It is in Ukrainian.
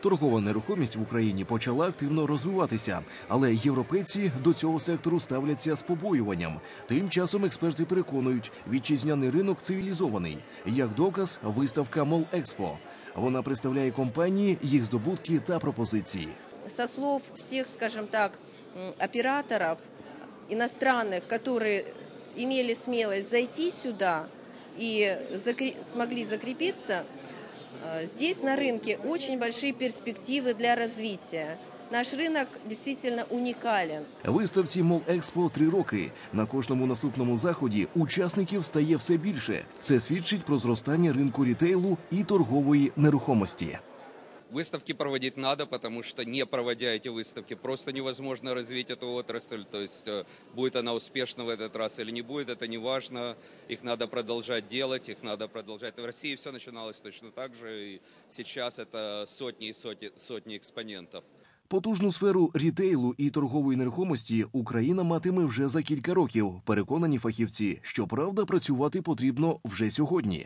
Торгова нерухомість в Україні почала активно розвиватися, але європейці до цього сектору ставляться з побоюванням. Тим часом експерти переконують, вітчизняний ринок цивілізований. Як доказ, виставка Мол Експо. Вона представляє компанії, їх здобутки та пропозиції. со слов всех, скажем так, м, операторов иностранных, которые имели смелость зайти сюда и закре- смогли закрепиться, э, здесь на рынке очень большие перспективы для развития. Наш рынок действительно уникален. Виставці Мол Експо три роки. На кожному наступному заході учасників стає все більше. Це свідчить про зростання ринку рітейлу і торгової нерухомості. Выставки проводить надо, потому что не проводя эти выставки, просто невозможно развить эту отрасль. То есть э, будет она успешна в этот раз или не будет, это не важно. Их надо продолжать делать, их надо продолжать. В России все начиналось точно так же, и сейчас это сотни и сотни, сотни экспонентов. Потужну сферу рітейлу і торгової нерухомості Україна матиме вже за кілька років. Переконані фахівці. Щоправда, працювати потрібно вже сьогодні.